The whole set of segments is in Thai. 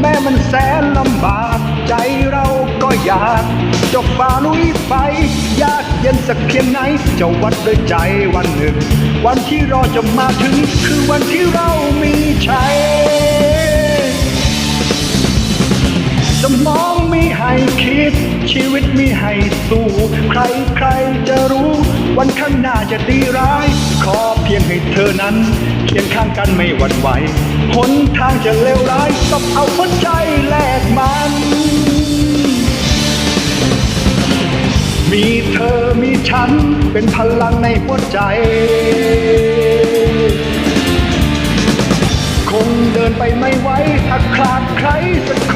แม้มันแสนลำบากใจเรา อยากจบฝ่าลุยไป ยากเย็นสักเพียงไหนจะวัดด้วยใจวันหนึ่ง วันที่รอจะมาถึง คือวันที่เรามีชัยสมองมีให้คิด ชีวิตมีให้สู้ ใครใครจะรู้ วันข้างหน้าจะดีร้าย ขอเพียงให้เธอนั้นเคียงข้างกันไม่หวั่นไหวหนทางจะเลวร้ายต้องเอาหัวใจแลกมัน มีเธอมีฉันเป็นพลังในหัวใจ คงเดินไปไม่ไหวถ้าขาดใครสักค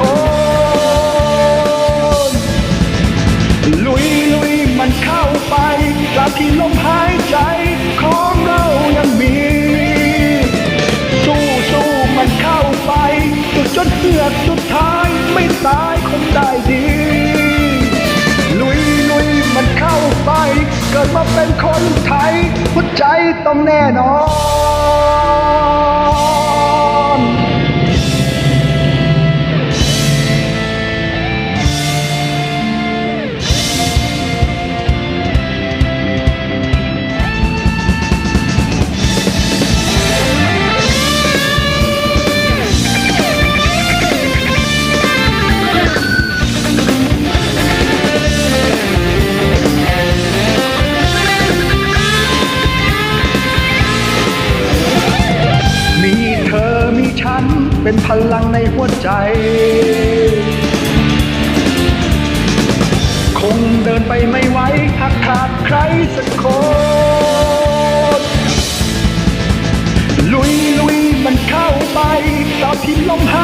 น ลุยลุยมันเข้าไปตราบที่ลมหายใจของเรายังมี สู้สู้มันเข้าไป สุดจนเสือกสุดท้ายไม่ตายคงได้ดี เกิดมาเป็นคนไทยหัวใจต้องแน่นอน ฉันเป็นพลังในหัวใจ คงเดินไปไม่ไหวหากขาดใครสักคน ลุยลุยมันเข้าไปตอบที่ลมหาย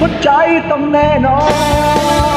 หัวใจต้องแน่นอน